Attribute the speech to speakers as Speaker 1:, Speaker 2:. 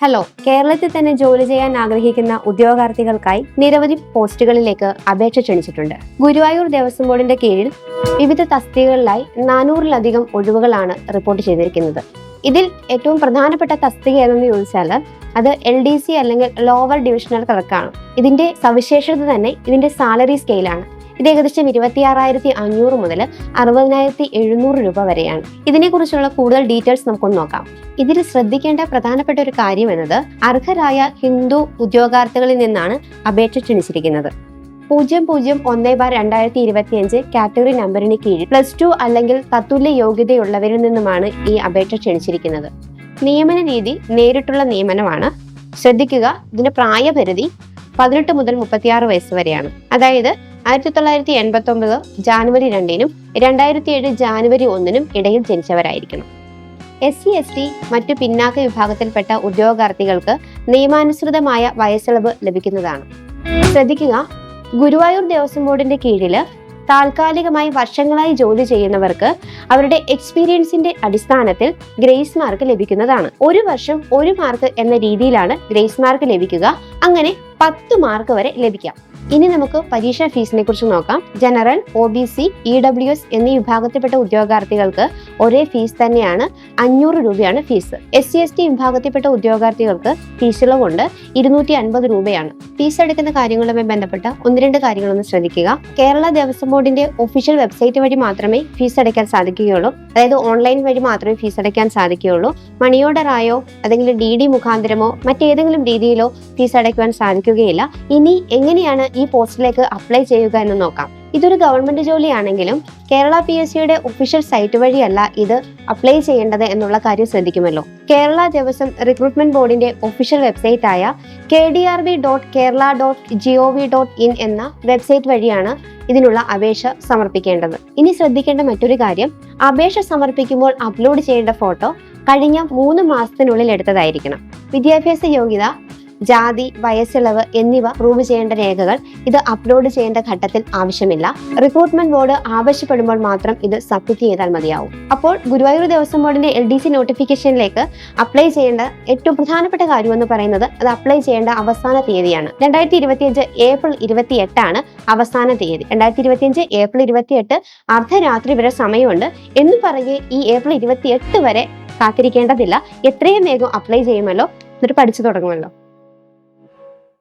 Speaker 1: Hello കേരളത്തിൽ തന്നെ ജോലി ചെയ്യാൻ ആഗ്രഹിക്കുന്ന ഉദ്യോഗാർത്ഥികൾക്കായി നിരവധി പോസ്റ്റുകളിലേക്ക് അപേക്ഷ ക്ഷണിച്ചിട്ടുണ്ട്. ഗുരുവായൂർ ദേവസ്വം ബോർഡിന്റെ കീഴിൽ വിവിധ തസ്തികകളിലായി നാനൂറിലധികം ഒഴിവുകളാണ് റിപ്പോർട്ട് ചെയ്തിരിക്കുന്നത്. ഇതിൽ ഏറ്റവും പ്രധാനപ്പെട്ട തസ്തിക ഏതെന്ന് ചോദിച്ചാൽ അത് എൽ ഡി സി അല്ലെങ്കിൽ ലോവർ ഡിവിഷണൽ ക്ലർക്കാണ് ഇതിന്റെ സവിശേഷത തന്നെ ഇതിന്റെ സാലറി സ്കെയിലാണ് ഇത് ഏകദേശം ഇരുപത്തിയാറായിരത്തി അഞ്ഞൂറ് മുതൽ അറുപതിനായിരത്തി എഴുന്നൂറ് രൂപ വരെയാണ്. ഇതിനെക്കുറിച്ചുള്ള കൂടുതൽ ഡീറ്റെയിൽസ് നമുക്കൊന്ന് നോക്കാം. ഇതിൽ ശ്രദ്ധിക്കേണ്ട പ്രധാനപ്പെട്ട ഒരു കാര്യം എന്നത് അർഹരായ ഹിന്ദു ഉദ്യോഗാർത്ഥികളിൽ നിന്നാണ് അപേക്ഷ ക്ഷണിച്ചിരിക്കുന്നത് പൂജ്യം പൂജ്യം ഒന്ന് ബാർ രണ്ടായിരത്തി ഇരുപത്തിയഞ്ച് കാറ്റഗറി നമ്പറിന് കീഴിൽ പ്ലസ് ടു അല്ലെങ്കിൽ തത്തുല്യ യോഗ്യതയുള്ളവരിൽ നിന്നുമാണ് ഈ അപേക്ഷ ക്ഷണിച്ചിരിക്കുന്നത് നിയമന രീതി നേരിട്ടുള്ള നിയമനമാണ്. ശ്രദ്ധിക്കുക ഇതിന്റെ പ്രായപരിധി പതിനെട്ട് മുതൽ മുപ്പത്തിയാറ് വയസ്സ് വരെയാണ്. അതായത് ആയിരത്തി തൊള്ളായിരത്തി എൺപത്തി ഒമ്പത് ജാനുവരി രണ്ടിനും രണ്ടായിരത്തി ഏഴ് ജാനുവരി ഒന്നിനും ഇടയിൽ ജനിച്ചവരായിരിക്കണം. എസ് സി എസ് ടി മറ്റു പിന്നാക്ക വിഭാഗത്തിൽപ്പെട്ട ഉദ്യോഗാർത്ഥികൾക്ക് നിയമാനുസൃതമായ വയസ്സിളവ് ലഭിക്കുന്നതാണ്. ശ്രദ്ധിക്കുക ഗുരുവായൂർ ദേവസ്വം ബോർഡിന്റെ കീഴിൽ താൽക്കാലികമായി വർഷങ്ങളായി ജോലി ചെയ്യുന്നവർക്ക് അവരുടെ എക്സ്പീരിയൻസിന്റെ അടിസ്ഥാനത്തിൽ ഗ്രേസ് മാർക്ക് ലഭിക്കുന്നതാണ്. ഒരു വർഷം ഒരു മാർക്ക് എന്ന രീതിയിലാണ് ഗ്രേസ് മാർക്ക് ലഭിക്കുക. അങ്ങനെ പത്ത് മാർക്ക് വരെ ലഭിക്കാം. ഇനി നമുക്ക് പരീക്ഷാ ഫീസിനെ കുറിച്ച് നോക്കാം. General O B C E W S എന്നീ വിഭാഗത്തിൽപ്പെട്ട ഉദ്യോഗാർത്ഥികൾക്ക് ഒരേ ഫീസ് തന്നെയാണ് അഞ്ഞൂറ് രൂപയാണ് fees S C S T വിഭാഗത്തിൽപ്പെട്ട ഉദ്യോഗാർത്ഥികൾക്ക് ഫീസ് ഇളവുണ്ട് ഇരുന്നൂറ്റി അൻപത് രൂപയാണ്. ഫീസ് എടുക്കുന്ന കാര്യങ്ങളുമായി ബന്ധപ്പെട്ട ഒന്ന് രണ്ട് കാര്യങ്ങളൊന്ന് ശ്രദ്ധിക്കുക. കേരള ദേവസ്വം ബോർഡിന്റെ ഒഫീഷ്യൽ വെബ്സൈറ്റ് വഴി മാത്രമേ ഫീസ് അടയ്ക്കാൻ സാധിക്കുകയുള്ളൂ. അതായത് ഓൺലൈൻ വഴി മാത്രമേ ഫീസ് അടയ്ക്കാൻ സാധിക്കുകയുള്ളൂ. മണി അല്ലെങ്കിൽ ഡി ഡി മുഖാന്തരമോ മറ്റേതെങ്കിലും രീതിയിലോ ഫീസ് അടയ്ക്കുവാൻ സാധിക്കുകയില്ല. ഇനി എങ്ങനെയാണ് ഈ പോസ്റ്റിലേക്ക് അപ്ലൈ ചെയ്യുക എന്ന് നോക്കാം. ഇതൊരു ഗവൺമെന്റ് ജോലിയാണെങ്കിലും കേരള പി എസ് സിയുടെ ഒഫീഷ്യൽ സൈറ്റ് വഴിയല്ല ഇത് അപ്ലൈ ചെയ്യേണ്ടത് എന്നുള്ള കാര്യം ശ്രദ്ധിക്കുമല്ലോ. കേരള ദേവസ്വം റിക്രൂട്ട്മെന്റ് ബോർഡിന്റെ ഒഫീഷ്യൽ വെബ്സൈറ്റ് ആയ K D R B dot Kerala dot G O V dot in എന്ന വെബ്സൈറ്റ് വഴിയാണ് ഇതിനുള്ള അപേക്ഷ സമർപ്പിക്കേണ്ടത്. ഇനി ശ്രദ്ധിക്കേണ്ട മറ്റൊരു കാര്യം അപേക്ഷ സമർപ്പിക്കുമ്പോൾ അപ്ലോഡ് ചെയ്യേണ്ട ഫോട്ടോ കഴിഞ്ഞ മൂന്ന് മാസത്തിനുള്ളിൽ എടുത്തതായിരിക്കണം. വിദ്യാഭ്യാസ യോഗ്യത ജാതി വയസ്സിളവ് എന്നിവ പ്രൂവ് ചെയ്യേണ്ട രേഖകൾ ഇത് അപ്ലോഡ് ചെയ്യേണ്ട ഘട്ടത്തിൽ ആവശ്യമില്ല. റിക്രൂട്ട്മെന്റ് ബോർഡ് ആവശ്യപ്പെടുമ്പോൾ മാത്രം ഇത് സബ്മിറ്റ് ചെയ്താൽ മതിയാവും. അപ്പോൾ ഗുരുവായൂർ ദേവസ്വം ബോർഡിന്റെ എൽ ഡി സി നോട്ടിഫിക്കേഷനിലേക്ക് അപ്ലൈ ചെയ്യേണ്ട ഏറ്റവും പ്രധാനപ്പെട്ട കാര്യം എന്ന് പറയുന്നത് അത് അപ്ലൈ ചെയ്യേണ്ട അവസാന തീയതിയാണ്. രണ്ടായിരത്തി ഇരുപത്തിയഞ്ച് ഏപ്രിൽ ഇരുപത്തി എട്ടാണ് അവസാന തീയതി. രണ്ടായിരത്തി ഇരുപത്തിയഞ്ച് ഏപ്രിൽ ഇരുപത്തിയെട്ട് അർദ്ധരാത്രി വരെ സമയമുണ്ട്. എന്ന് പറയെ ഈ ഏപ്രിൽ ഇരുപത്തിയെട്ട് വരെ കാത്തിരിക്കേണ്ടതില്ല. എത്രയും വേഗം അപ്ലൈ ചെയ്യുമല്ലോ. എന്നിട്ട് പഠിച്ചു തുടങ്ങുമല്ലോ.